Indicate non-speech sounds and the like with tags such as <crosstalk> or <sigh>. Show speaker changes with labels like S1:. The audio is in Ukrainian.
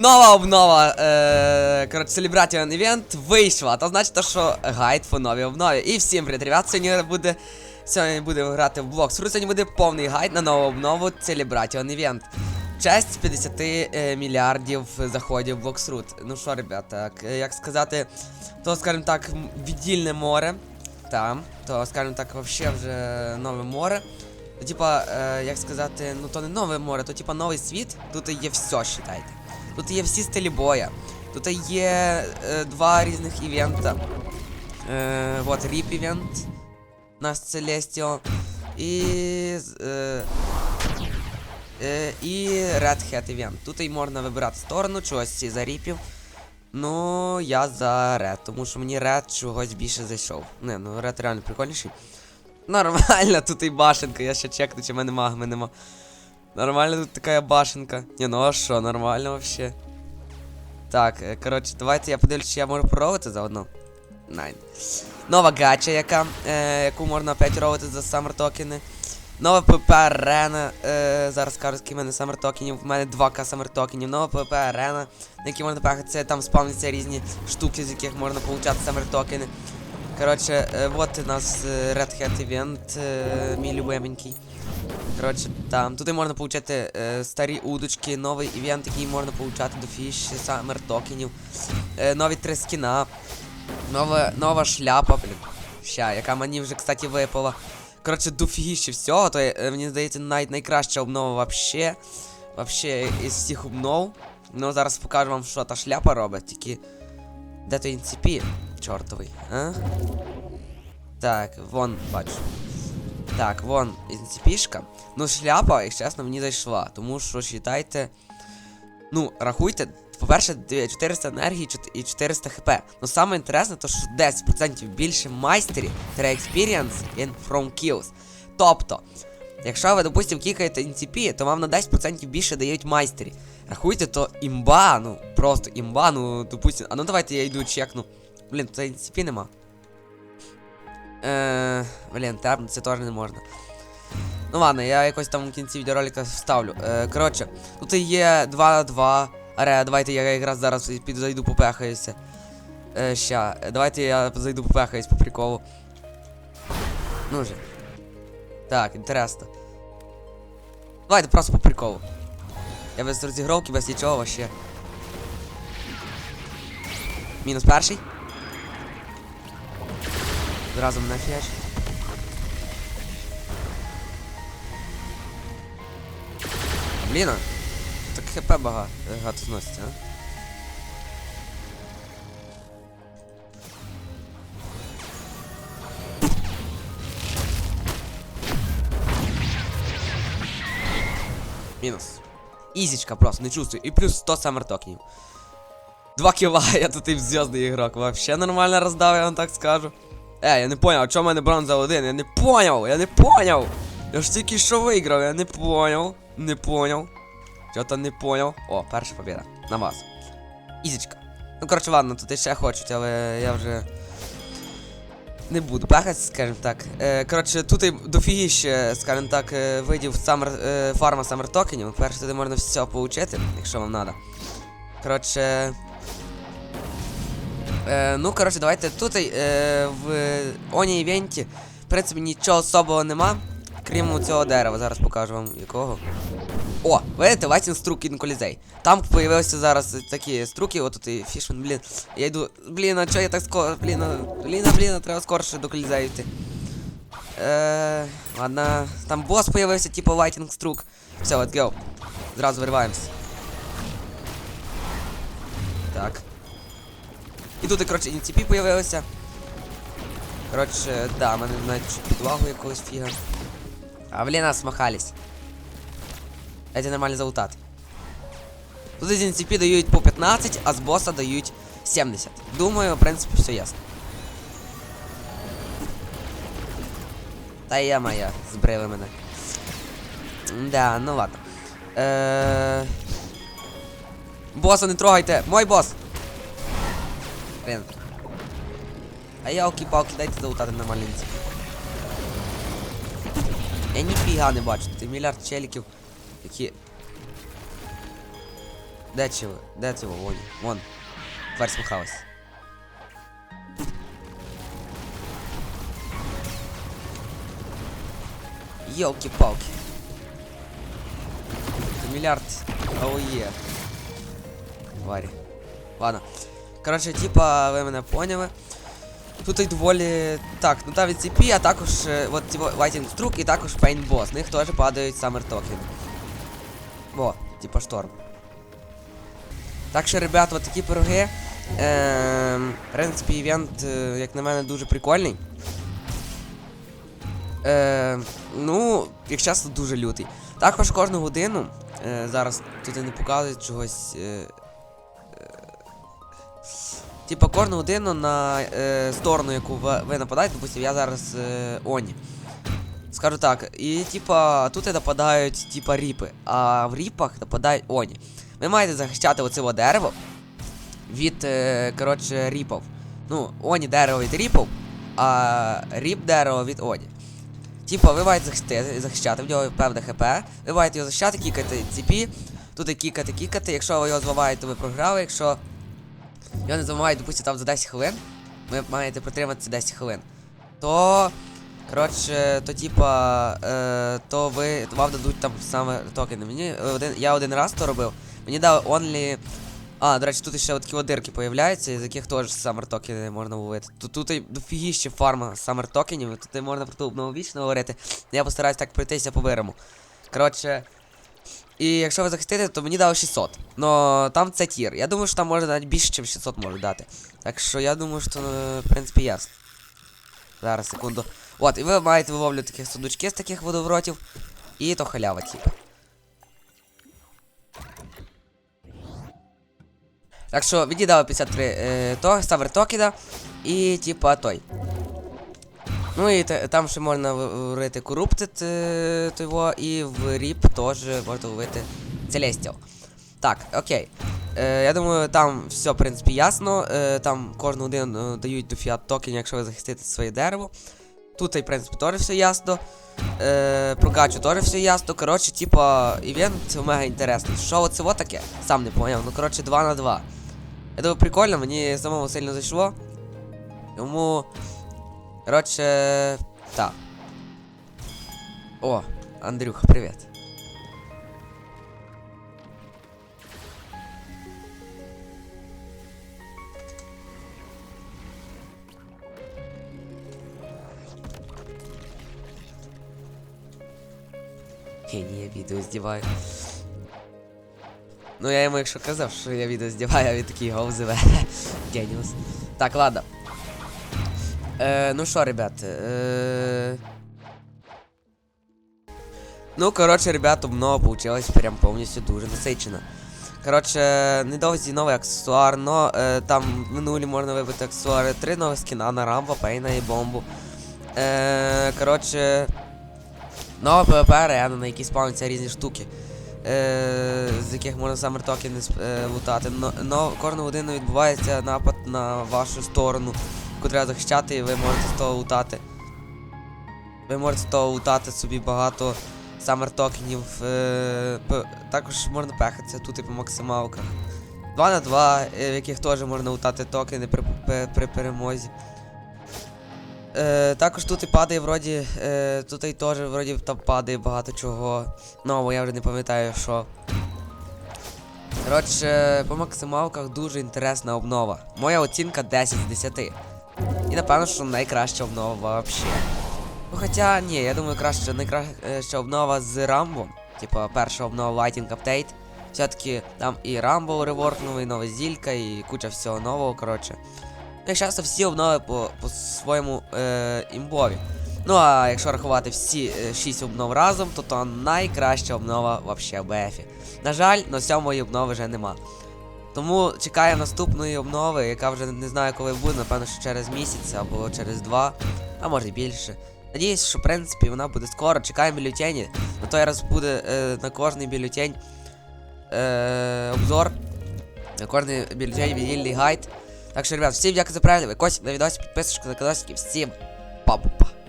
S1: Нова обнова, е, коротше, Celebration Event вийшла. То значить, що гайд по новій обнові. І всім привіт, ребят, сьогодні буде. Сьогодні будемо грати в блок. Сьогодні буде повний гайд на нову обнову Celebration Event. Честь 50 е, мільярдів заходів в Bloxroot. Ну що, ребята, як сказати, то, скажімо так, віддільне море. Там, то, скажімо так, вообще вже нове море. Типа, е, як сказати, ну то не нове море, то типа новий світ. Тут є все, считайте. Тут є всі стилі боя. Тут є е, два різних івента. Е, вот Ріп івент на Celestial і. Е, е, і Red Hat івент. Тут і можна вибирати сторону, чогось за ріпів. Ну, я за Red, тому що мені Red чогось більше зайшов. Не, ну Red реально прикольніший. Нормально, тут і башенка, я ще чекну, чи в мене магми нема. Нормально тут така башенка. Ні, ну а що, нормально вообще. Так, е, коротше, давайте я подивлюсь, чи я можу поровити заодно. Найн. Нова гача, яка, е, яку можна опять ровити за саммер токени. Нова ПП арена. Е, зараз скажу, скільки в мене саммер токенів. В мене 2К саммер токенів. Нова ПП арена, на якій можна пехати. Там спавняться різні штуки, з яких можна получати саммер токени. Коротше, е, от у нас е, Red Hat Event, е, мій любименький. Коротше, там. Тут можна получати е, старі удочки, новий івент, який можна получати до фіш, саммер токенів, е, нові три скіна, нова, нова шляпа, блін. Ща, яка мені вже, кстати, випала. Коротше, дофігіще всього, то е, мені здається, навіть найкраща обнова вообще. Вообще із всіх обнов. Ну, зараз покажу вам, що та шляпа робить, тільки. Де той інципі? Чортовий, а? Так, вон, бачу. Так, вон інципішка. Ну, шляпа, якщо чесно, мені зайшла. Тому що, вважайте. Ну, рахуйте, по-перше, 400 енергії і 400 хп. Ну саме інтересне, то що 10% більше майстерів та experience in from kills. Тобто, якщо ви, допустим, кікаєте інципі, то вам на 10% більше дають майстері. Рахуйте, то імба, ну, просто імба, ну, допустим. А ну давайте я йду чекну. Блін, це інципі нема. Е, блін, там це теж не можна. Ну ладно, я якось там в кінці відеоролика вставлю. Е, коротше, тут є 2 на 2. Аре, давайте я якраз зараз піду зайду попехаюся. Е, ща, давайте я зайду попехаюсь по приколу. Ну же. Так, інтересно. Давайте просто по приколу. Я без розігровки, без нічого вообще. Мінус перший. Зразу мене фіач. Блін, а, так хп багато, багато зноситься, а? Мінус. Ізічка просто, не чувствую. І плюс 100 саммер токенів. Два кіла, <laughs> я тут і зв'язний ігрок. Вообще нормально роздав, я вам так скажу. Е, я не поняв, чому в мене бронза один? Я не поняв, я не поняв. Я ж тільки що виграв, я не поняв. Не поняв. Чого-то не поняв. О, перша побіда. На вас. Ізічка. Ну, коротше, ладно, тут ще хочуть, але я вже. Не буду пехати, скажімо так. Е, коротше, тут і дофігіще, скажімо так, е, видів самер, фарма самер токенів. Перше, туди можна все поучити, якщо вам треба. Коротше. Е, ну, коротше, давайте тут е, в Оні івенті, в принципі, нічого особого нема, крім цього дерева. Зараз покажу вам якого. О, видите, Ватін струк інколізей. Там появилися зараз такі струки, от тут і фішмен, блін. Я йду. Блін, а чого я так скоро. Блін, блін, блін, треба скорше до колізею йти. Е, ладно. Там бос появився, типу Lightning струк. Все, let's go. Зразу вириваємось. Так. І тут, коротше, інципі появилися. Коротше, да, мене навіть чуть підлагу якогось фіга. А блін, нас махались. Дайте нормально залутати. Тут із інципі дають по 15, а з боса дають 70. Думаю, в принципі, все ясно. Та я моя, збрили мене. Да, ну ладно. Е... Боса не трогайте! Мой бос! Блін. А я палки дайте залутати нормально. Я ніфіга не бачу, тут мільярд челіків, які Де чи ви? Де це вон? Вон. Тварь смахалась. Йолки-палки. Це мільярд. Аує. Тварі. Ладно. Коротше, типа, ви мене поняли. Тут і доволі. Так, ну там від CP, а також е, от ті Lighting Struck і також Paint Boss. З них теж падають Summer Token. Во, типа шторм. Так що, ребят, от такі пироги. Ем, в принципі, івент, е, як на мене, дуже прикольний. Е, ну, як чесно, дуже лютий. Також кожну годину. Е, зараз тут не показують чогось. Е, Типа кожну годину на е, сторону, яку ви, нападаєте, допустим, я зараз е, Оні. Скажу так, і типа тут і нападають типа ріпи, а в ріпах нападають Оні. Ви маєте захищати оце дерево від, е, коротше, ріпов. Ну, Оні дерево від ріпов, а ріп дерево від Оні. Типа, ви маєте захистити, захищати, в нього певне хп, ви маєте його захищати, кікати ціпі, тут кікати, кікати, якщо ви його зламаєте, то ви програли, якщо його не зламають, допустим, там за 10 хвилин, ви маєте протриматися 10 хвилин, то. Коротше, то типа, е, то ви вам дадуть там саме токени. Мені один, я один раз то робив. Мені дали only. А, до речі, тут ще такі от дирки появляються, з яких теж самер токени можна ловити. Тут тут і дофігіще фарма самер токенів, тут можна про ту обнововічно говорити. Я постараюсь так пройтися по вирому. Коротше. І якщо ви захистите, то мені дали 600. Но там це тір. Я думаю, що там може навіть більше, ніж 600 може дати. Так що я думаю, що е, в принципі ясно. Зараз, секунду. От, і ви маєте виловлювати таких сундучки з таких водоворотів. І то халява, типу. Так що віддали 53 е, то, ставер токіда і типа той. Ну і там ще можна Corrupted е, того, і в ріп теж можна ловити Celestial. Так, окей. Е, я думаю, там все, в принципі, ясно. Е, там кожну годину е, дають до фіат токен, якщо ви захистите своє дерево. Тут, в принципі, теж все ясно. Е, про теж все ясно. Коротше, типа, івент мега інтересний. Що оце во таке? Сам не поняв. Ну, коротше, 2 на 2. Я думаю, прикольно, мені самому сильно зайшло. Тому. Коротше. Так. О, Андрюха, привіт. Ні, я відео здіваю. Ну я йому якщо казав, що я відео здіваю, а він такий говзиве. <laughs> Геніус. Так, ладно. Е, ну що, ребят, е... Ну, коротше, ребят, обнова получилась прям повністю дуже насичена. Коротше, недовзі новий аксесуар, но е, там в минулі можна вибити аксесуари, три нових скіна на Рамбо, Пейна і бомбу. Е, коротше. Нова ПВП арена, на якій спавняться різні штуки. Е, з яких можна саме токени е, лутати. Но, но кожну годину відбувається напад на вашу сторону, яку треба захищати, і ви можете з того лутати. Ви можете з того лутати собі багато самер токенів. Е, також можна пехатися тут і по максималках. 2 на 2, е, в яких теж можна лутати токени при, при, при перемозі. Е, також тут і падає вроді. Е, тут і теж вроді там падає багато чого. Нового, я вже не пам'ятаю що. Коротше, по максималках дуже інтересна обнова. Моя оцінка 10 з 10. І напевно, що найкраща обнова вообще. Ну хоча ні, я думаю, краще найкраща обнова з Рамбо. Типа перша обнова Lighting Update. Все-таки там і Рамбо реворкнув, і нова зілька, і куча всього нового, коротше. Як часто всі обнови по, по своєму е, імбові. Ну а якщо рахувати всі 6 обнов разом, то то найкраща обнова вообще в БФі. На жаль, на сьомої обнови вже нема. Тому чекаємо наступної обнови, яка вже не знаю, коли буде, напевно, що через місяць або через два, а може і більше. Надіюсь, що в принципі вона буде скоро. Чекаємо бюлетені. На той раз буде е, на кожний бюлетень е, обзор. На кожний бюлетень віддільний гайд. Так що, ребят, всім дякую за перегляд. Кось на відосі, підписочку на канал, всім па-па-па.